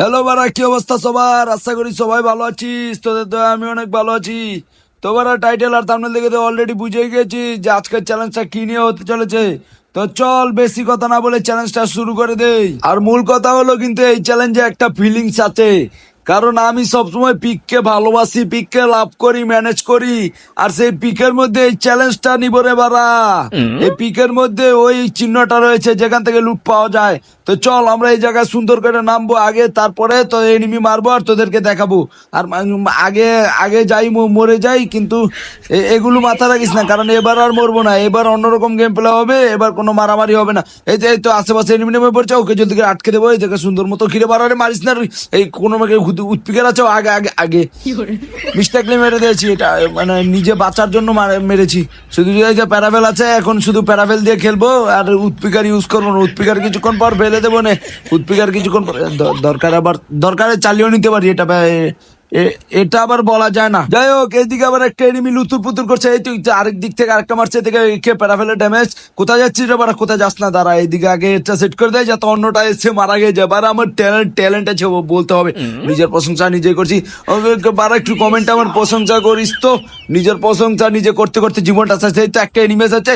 Hello বারা কি অবস্থা সবার? আশা করি সবাই ভালো আছিস, তোদের তো আমি অনেক ভালো আছি। তো বারা টাইটেল আর তামনে দেখে তো অলরেডি বুঝে গেছি যে আজকের চ্যালেঞ্জটা কি নিয়ে হতে চলেছে। তো চল, বেশি কথা না বলে চ্যালেঞ্জটা শুরু করে দেই। আর মূল কথা হলো কিন্তু এই চ্যালেঞ্জে একটা ফিলিংস আছে। কারণ আমি সবসময় পিককে ভালোবাসি পিককে লাভ করি ম্যানেজ করি। আর সেই পিকের মধ্যে এই চ্যালেঞ্জটা নিব রে বারা এই পিকের মধ্যে ওই চিহ্নটা রয়েছে যেখান থেকে লুট পাওয়া যায়। তো চল আমরা এই জায়গায় সুন্দর করে নামবো আগে তারপরে তো এনিমি মারবো আর তোদেরকে দেখাবো। আর আগে আগে যাই মরে যাই কিন্তু এগুলো মাথা রাখিস না কারণ এবার আর মরবো না। এবার অন্যরকম গেম প্লে হবে এবার কোনো মারামারি হবে না। এই যে এই তো আশেপাশে এনিমি নেমে পড়ছে ওকে যদি আটকে দেবো এই জায়গায় সুন্দর মতো ঘিরে বাড়ারে মারিস না এই কোনো উৎপিকের আছে আগে আগে আগে। মিস্টেকলি মেরে দিয়েছি এটা মানে নিজে বাঁচার জন্য মার- মেরেছি। শুধু প্যারাভেল আছে এখন শুধু প্যারাভেল দিয়ে খেলব আর উৎপিকার ইউজ করব না। উৎপিকার কিছুক্ষণ পর ফেলে দেবো না। উৎপিকার কিছুক্ষণ পর দরকার আবার দরকারে চালিয়েও নিতে পারি এটা এটা আবার বলা যায় না। যাই হোক এইদিকে আবার একটা এনিমি লুতুর পুতুর করছে। এই তুই আরেক দিক থেকে আরেকটা মারছে এদিকে কে প্যারাফেলের ড্যামেজ কোথায় যাচ্ছিস রে বারা কোথায় যাস না? দাঁড়া এইদিকে আগে এটা সেট করে দেয় যাতে অন্যটা এসে মারা গিয়ে যায়। বারা আমার ট্যালেন্ট ট্যালেন্ট আছে বলতে হবে। নিজের প্রশংসা নিজে করছি। বারা একটু কমেন্ট আমার প্রশংসা করিস তো। নিজের প্রশংসা নিজে করতে করতে জীবনটা শেষ। এই তো একটা এনিমেস আছে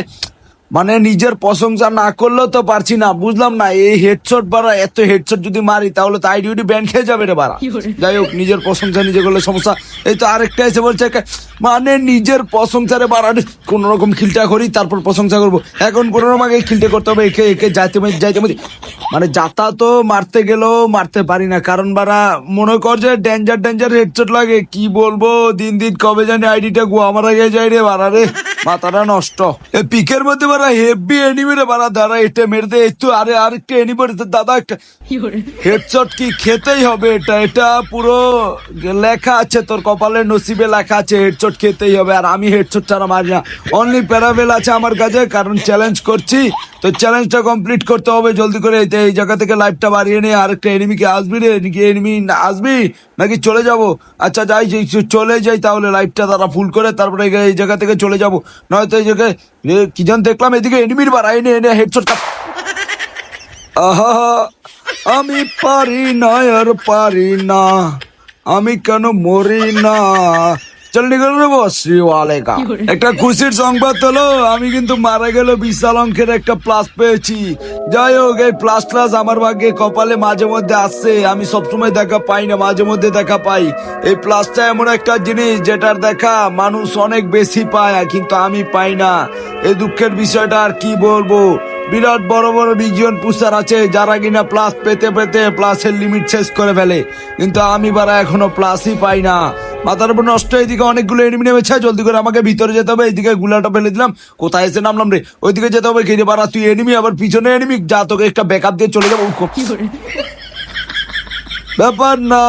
মানে নিজের প্রশংসা না করলেও তো পারছি না বুঝলাম না এই হেডশট বাড়া এত হেডশট যদি মারি তাহলে তো আইডিউটি ব্যান্ড খেয়ে যাবে রে বাড়া। যাই হোক নিজের প্রশংসা নিজে করলে সমস্যা। এই তো আরেকটা এসে বলছে মানে নিজের প্রশংসারে বাড়া কোন রকম খিলটা করি তারপর প্রশংসা করব। এখন কোন রকম আগে খিলটে করতে হবে একে একে যাইতে যাইতে মানে যাতা তো মারতে গেলেও মারতে পারি না কারণ বারা মনে কর যে ডেঞ্জার ডেঞ্জার হেডশট লাগে। কি বলব দিন দিন কবে জানি আইডিটা গোয়া মারা গিয়ে যায় রে বাড়া রে। মাথাটা নষ্ট। এ পিকের মধ্যে বারা হেভি এনিমি রে বারা দাঁড়া এটা মেরে দে একটু আরে আরেকটা এনিমি দাদা একটা হেডশট কি খেতেই হবে এটা? এটা পুরো লেখা আছে তোর কপালে নসিবে লেখা আছে হেডশট খেতেই হবে, আর আমি হেডশট ছাড়া মারি না। অনলি প্যারাভেল আছে আমার কাছে, কারণ চ্যালেঞ্জ করছি। তো চ্যালেঞ্জটা কমপ্লিট করতে হবে, জলদি করে। এই জায়গা থেকে লাইভটা বাড়িয়ে নিয়ে আরেকটা এনিমিকে আসবি রে, নাকি এনিমি আসবি, নাকি চলে যাব? আচ্ছা যাই চলে যাই, তাহলে লাইভটা তারা ফুল করে, তারপরে এই- জায়গা থেকে চলে যাব। নয়তো এই জায়গায় কি যেন দেখলাম, এদিকে এনিমির বাড়া এনে এনে হেডশট আহা, আমি পারি না, আর পারি না, আমি কেন মরি না? চল নিকল রে বসি ওয়ালেকা একটা খুশির সংবাদ হলো আমি কিন্তু মারা গেল বিশাল অঙ্কের একটা প্লাস পেয়েছি। যাই হোক এই প্লাস প্লাস আমার ভাগ্যে কপালে মাঝে মধ্যে আসছে আমি সবসময় দেখা পাই না মাঝে মধ্যে দেখা পাই। এই প্লাসটা এমন একটা জিনিস যেটার দেখা মানুষ অনেক বেশি পায় কিন্তু আমি পাই না। এই দুঃখের বিষয়টা আর কি বলব? বিরাট বড় বড় রিজিয়ন পুস্টার আছে যারা কিনা প্লাস পেতে পেতে প্লাসের লিমিট শেষ করে ফেলে। কিন্তু আমি বারা এখনও প্লাসই পাই না। মাথার উপর নষ্ট এদিকে অনেকগুলো এনিমি নেমেছে, জলদি করে আমাকে ভিতরে যেতে হবে, এইদিকে গুলাটা ফেলে দিলাম। কোথায় এসে নামলাম রে? ওইদিকে যেতে হবে কিনে পারা তুই এনিমি আবার পিছনে এনিমি যা তোকে একটা ব্যাকআপ দিয়ে চলে যাব। ব্যাপার না,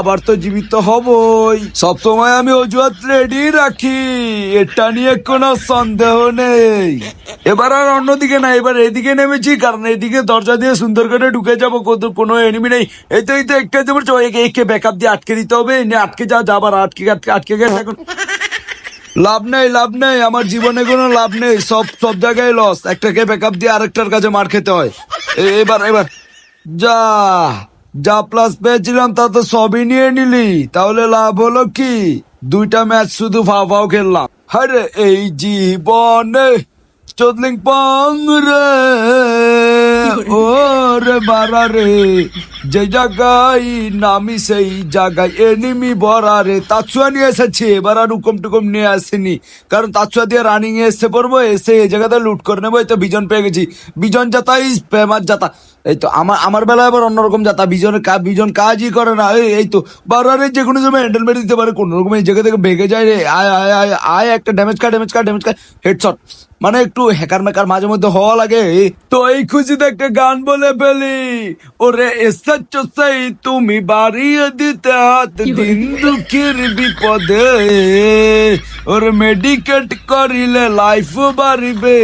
আবার তো জীবিত হবই। সবসময় আমি অজুহাত রেডি রাখি, এটা নিয়ে কোনো সন্দেহ নেই। এবার আর অন্যদিকে না, এবার এদিকে নেমেছি, কারণ এদিকে দরজা দিয়ে সুন্দর করে ঢুকে যাব, কোনো এনিমি নেই। এই তো এই তো একটা যে একে ব্যাকআপ দিয়ে আটকে দিতে হবে আটকে যা যাবার আটকে আটকে আটকে গেছে এখন। লাভ নেই লাভ নেই, আমার জীবনে কোনো লাভ নেই, সব সব জায়গায় লস একটাকে ব্যাকআপ দিয়ে আরেকটার কাছে মার খেতে হয়। এবার এবার, যা। যা প্লাস পেয়েছিলাম তা তো সবই নিয়ে নিলি। তাহলে লাভ হলো কি? দুইটা ম্যাচ শুধু ফাও ফাও খেললাম। আরে এই জীবনে চদলিং পং রে, ও রে বারা রে, যে জায়গায় নামি সেই জায়গায় এনিমি বরা রে। তাছুয়া নিয়ে এসেছি, এবার আর হুকুম টুকুম নিয়ে আসেনি। কারণ তাছুয়া দিয়ে রানিং এসে পড়ব, এসে এই জায়গাতে লুট করে নেব, এই তো বিজন পেয়ে গেছি। বিজন যাতা যাতাই ফেমাস যাতা। এই তো আমার আমার বেলায় আবার অন্যরকম যাতা বিজনের কা বিজন কাজই করে না। এই এই তো বারারে যে কোনো সময় হ্যান্ডেল মেরে দিতে পারে কোনো রকম এই জায়গা থেকে বেগে যায় রে। আয় আয় আয় আয় একটা ড্যামেজ কার ড্যামেজ কার ড্যামেজ কার। হেডশট মানে একটু হ্যাকার মেকার মাঝে মধ্যে হওয়া লাগে। তো এই খুশিতে একটা গান বলে ফেলি। ওরে এসচ্ছ সেই তুমি বাড়িয়ে দিতে হাত দিন দুঃখের বিপদে। ওরে মেডিকেট করিলে লাইফ বাড়িবে।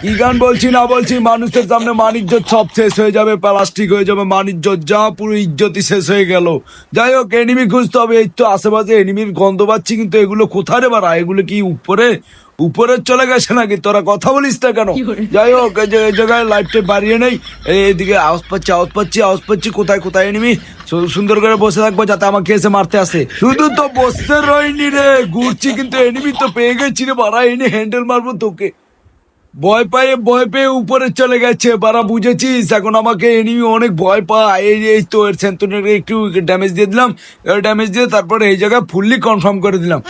কি গান বলছি না বলছি মানুষের সামনে মানিজ্য সব শেষ হয়ে যাবে প্লাস্টিক হয়ে যাবে মানিজ্য যা পুরো ইজ্জতই শেষ হয়ে গেল। যাই হোক এনিমি খুঁজতে হবে এই তো আশেপাশে এনিমির গন্ধ পাচ্ছি কিন্তু এগুলো কোথায় রে বাড়া? এগুলো কি উপরে উপরে চলে গেছে নাকি? তোরা কথা বলিস না কেন? যাই হোক এই জায়গায় লাইফটা বাড়িয়ে নেই এই- এইদিকে আওয়াজ পাচ্ছি আওয়াজ পাচ্ছি আওয়াজ পাচ্ছি কোথায় কোথায় এনিমি সুন্দর করে বসে থাকব যাতে আমাকে এসে মারতে আসে। শুধু তো বসতে রইনি রে ঘুরছি কিন্তু এনিমি তো পেয়ে গেছি রে বাড়া এনে হ্যান্ডেল মারবো তোকে। ভয় পেয়ে ভয় পেয়ে উপরে চলে গেছে বারা বুঝেছিস? এখন আমাকে এনিমি অনেক ভয় পায়। এই এই তো এর সেন্টুনের একটু ড্যামেজ দিয়ে দিলাম ড্যামেজ দিয়ে তারপরে এই জায়গায় ফুললি কনফার্ম করে দিলাম।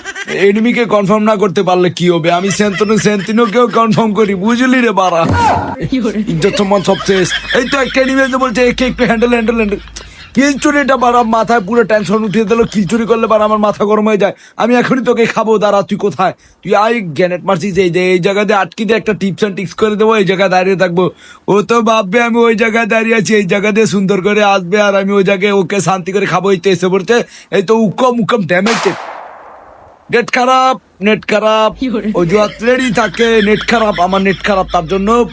এনিমিকে কনফার্ম না করতে পারলে কি হবে? আমি সেন্টুনো সেন্টিনোকেও কনফার্ম করি বুঝলি রে বারা ইজ্জত সম্মান সব শেষ এই তো একটা এনিমি বলছে একে একটু হ্যান্ডেল হ্যান্ডেল হ্যান্ডেল কিলচুরিটা বাড়া মাথায় পুরো টেনশন উঠিয়ে দিল কিলচুরি করলে বার আমার মাথা গরম হয়ে যায়। আমি এখনই তোকে খাব, দাঁড়া, তুই কোথায়? তুই আই গ্যানেট মারছিস, এই যে, এই জায়গাতে আটকে দিয়ে একটা টিপস অ্যান্ড টিক্স করে দেবো, এই জায়গায় দাঁড়িয়ে থাকব। ও তো ভাববে আমি ওই জায়গায় দাঁড়িয়ে আছি, এই জায়গাতে সুন্দর করে আসবে, আর আমি ওই জায়গায় ওকে শান্তি করে খাব, এই তো এসে পড়ছে, এই তো উকম উকম ড্যামেজ নেট খারাপ নেট খারাপ। অজুহাত রেডি থাকে নেট খারাপ আমার নেট খারাপ তার জন্য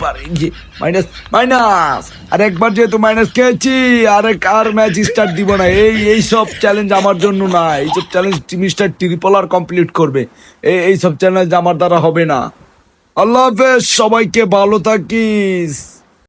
মাইনাস মাইনাস আর একবার যেহেতু মাইনাস খেয়েছি আর এক- আর ম্যাচ স্টার্ট দিব না। এই এই সব চ্যালেঞ্জ আমার জন্য না। এই সব চ্যালেঞ্জ মিস্টার ট্রিপল আর কমপ্লিট করবে। এই এই সব চ্যালেঞ্জ আমার দ্বারা হবে না। আল্লাহ হাফেজ সবাইকে ভালো থাকিস।